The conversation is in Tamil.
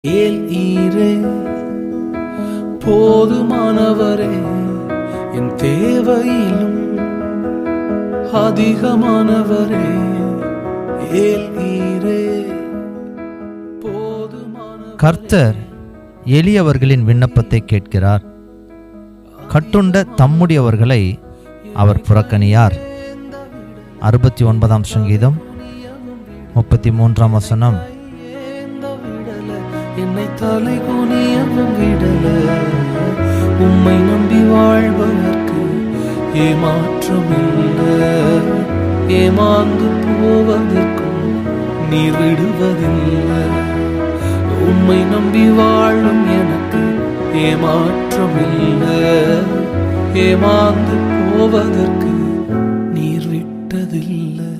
ஏல் ஈரே? போதுமானவரே என் தேவையிலும் அதிகமானவரே ஏல் ஈரே? கர்த்தர் எளியவர்களின் விண்ணப்பத்தை கேட்கிறார். கட்டுண்ட தம்முடையவர்களை அவர் புறக்கணியார். அறுபத்தி ஒன்பதாம் சங்கீதம் முப்பத்தி மூன்றாம் வசனம். என்னை தலை குனியவும் விடல. உம்மை நம்பி வாழ்வதற்கு ஏமாற்றம் இல்லை ஏமாந்து போவதற்கும் நீ விடுவதில்லை. உம்மை நம்பி வாழும் எனக்கு ஏமாற்றம் இல்லை ஏமாந்து போவதற்கு நீர் விட்டதில்லை.